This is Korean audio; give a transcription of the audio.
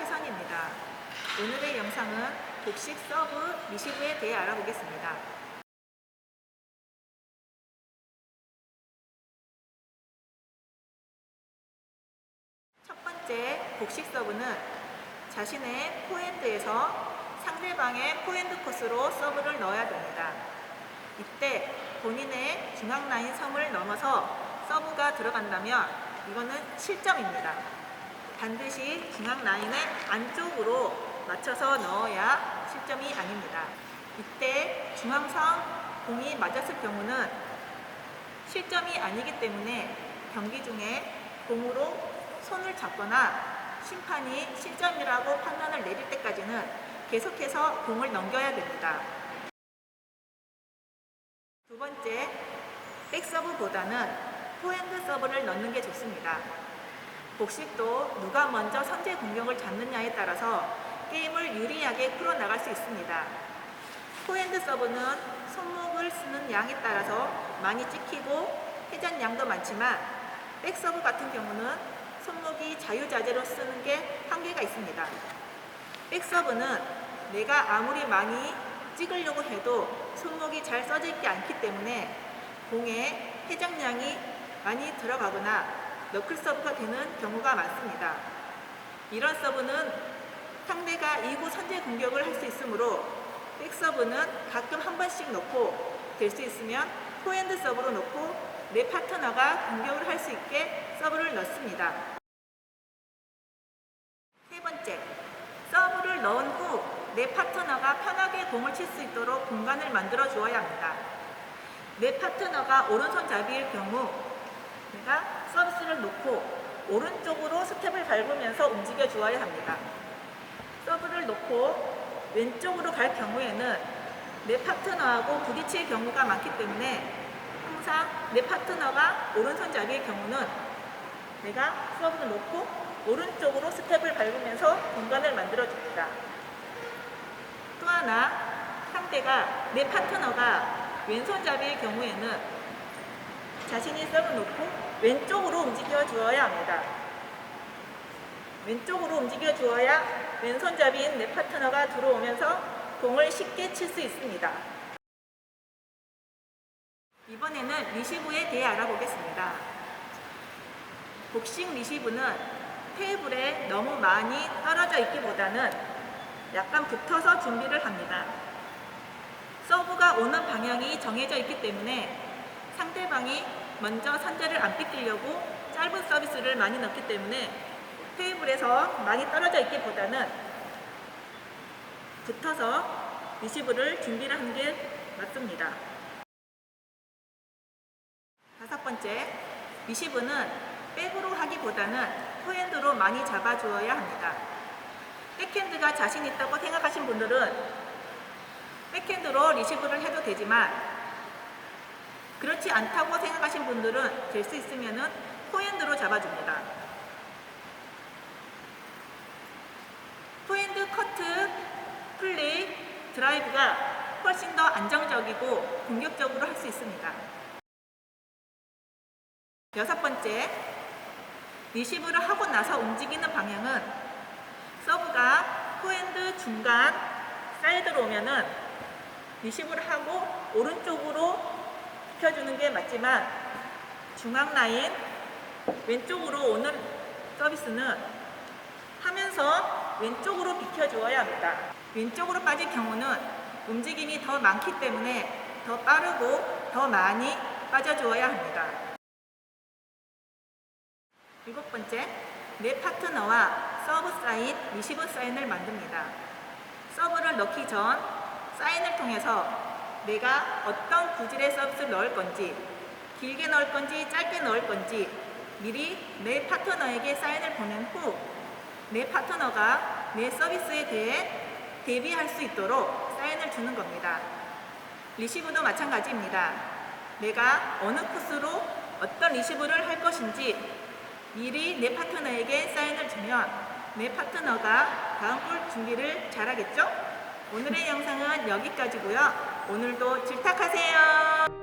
합니다. 오늘의 영상은 복식 서브 리시브에 대해 알아보겠습니다. 첫 번째 복식 서브는 자신의 포핸드에서 상대방의 포핸드 코스로 서브를 넣어야 됩니다. 이때 본인의 중앙 라인 섬을 넘어서 서브가 들어간다면 이거는 실점입니다. 반드시 중앙 라인의 안쪽으로 맞춰서 넣어야 실점이 아닙니다. 이때 중앙선 공이 맞았을 경우는 실점이 아니기 때문에 경기 중에 공으로 손을 잡거나 심판이 실점이라고 판단을 내릴 때까지는 계속해서 공을 넘겨야 됩니다. 두 번째, 백서브보다는 포핸드 서브를 넣는 게 좋습니다. 복식도 누가 먼저 선제 공격을 잡느냐에 따라서 게임을 유리하게 풀어나갈 수 있습니다. 포핸드 서브는 손목을 쓰는 양에 따라서 많이 찍히고 회전량도 많지만 백서브 같은 경우는 손목이 자유자재로 쓰는 게 한계가 있습니다. 백서브는 내가 아무리 많이 찍으려고 해도 손목이 잘 써져 있지 않기 때문에 공에 회전량이 많이 들어가거나 너클 서브가 되는 경우가 많습니다. 이런 서브는 상대가 2구 선제 공격을 할 수 있으므로 백 서브는 가끔 한 번씩 넣고 될 수 있으면 포핸드 서브로 넣고 내 파트너가 공격을 할 수 있게 서브를 넣습니다. 세 번째, 서브를 넣은 후 내 파트너가 편하게 공을 칠 수 있도록 공간을 만들어 주어야 합니다. 내 파트너가 오른손잡이일 경우 내가 서비스를 놓고 오른쪽으로 스텝을 밟으면서 움직여 주어야 합니다. 서브를 놓고 왼쪽으로 갈 경우에는 내 파트너하고 부딪힐 경우가 많기 때문에 항상 내 파트너가 오른손잡이의 경우는 내가 서브를 놓고 오른쪽으로 스텝을 밟으면서 공간을 만들어 줍니다. 또 하나 상대가 내 파트너가 왼손잡이의 경우에는 자신이 서브 놓고 왼쪽으로 움직여 주어야 합니다. 왼쪽으로 움직여 주어야 왼손잡이인 내 파트너가 들어오면서 공을 쉽게 칠 수 있습니다. 이번에는 리시브에 대해 알아보겠습니다. 복싱 리시브는 테이블에 너무 많이 떨어져 있기보다는 약간 붙어서 준비를 합니다. 서브가 오는 방향이 정해져 있기 때문에 상대방이 먼저 선제를 안 삐끼려고 짧은 서비스를 많이 넣기 때문에 테이블에서 많이 떨어져 있기보다는 붙어서 리시브를 준비를 하는 게 맞습니다. 다섯 번째, 리시브는 백으로 하기보다는 포핸드로 많이 잡아주어야 합니다. 백핸드가 자신 있다고 생각하신 분들은 백핸드로 리시브를 해도 되지만 그렇지 않다고 생각하신 분들은 될 수 있으면은 포핸드로 잡아줍니다. 포핸드 커트, 플레이, 드라이브가 훨씬 더 안정적이고 공격적으로 할 수 있습니다. 여섯 번째, 리시브를 하고 나서 움직이는 방향은 서브가 포핸드 중간 사이드로 오면은 리시브를 하고 오른쪽으로 비켜주는 게 맞지만 중앙 라인 왼쪽으로 오는 서비스는 하면서 왼쪽으로 비켜주어야 합니다. 왼쪽으로 빠질 경우는 움직임이 더 많기 때문에 더 빠르고 더 많이 빠져주어야 합니다. 일곱 번째, 내 파트너와 서브 사인, 리시브 사인을 만듭니다. 서브를 넣기 전 사인을 통해서 내가 어떤 구질의 서비스를 넣을 건지, 길게 넣을 건지, 짧게 넣을 건지 미리 내 파트너에게 사인을 보낸 후 내 파트너가 내 서비스에 대해 대비할 수 있도록 사인을 주는 겁니다. 리시브도 마찬가지입니다. 내가 어느 코스로 어떤 리시브를 할 것인지 미리 내 파트너에게 사인을 주면 내 파트너가 다음 볼 준비를 잘하겠죠? 오늘의 영상은 여기까지고요. 오늘도 질탁하세요.